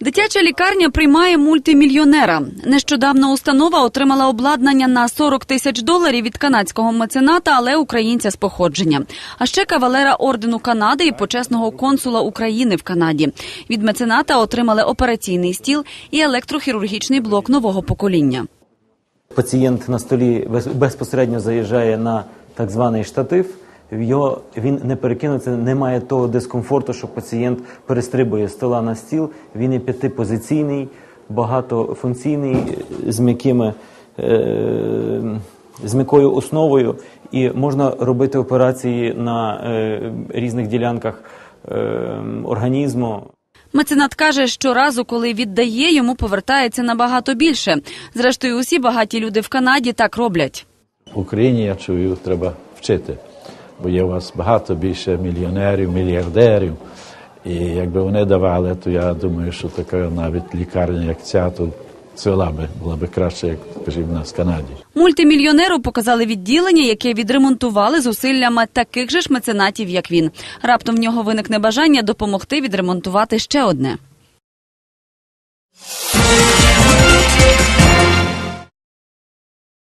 Дитяча лікарня приймає мультимільйонера. Нещодавно установа отримала обладнання на 40 тисяч доларів від канадського мецената, але українця з походження. А ще кавалера ордену Канади і почесного консула України в Канаді. Від мецената отримали операційний стіл і електрохірургічний блок нового покоління. Пацієнт на столі безпосередньо заїжджає на так званий штатив. Його він не перекинуться, немає того дискомфорту, що пацієнт перестрибує з стола на стіл. Він є п'ятипозиційний, багатофункційний, з м'якими е, з м'якою основою, і можна робити операції на е, різних ділянках е, організму. Меценат каже, що разу, коли віддає, йому повертається набагато більше. Зрештою, усі багаті люди в Канаді так роблять. В Україні я чую, треба вчити, бо є у вас багато більше мільйонерів, мільярдерів. І якби вони давали, то я думаю, що така навіть лікарня, як ця, то цвела би, була би краще, як скажімо, в нас в Канаді. Мультимільйонеру показали відділення, яке відремонтували зусиллями таких же ж меценатів, як він. Раптом в нього виникне бажання допомогти відремонтувати ще одне.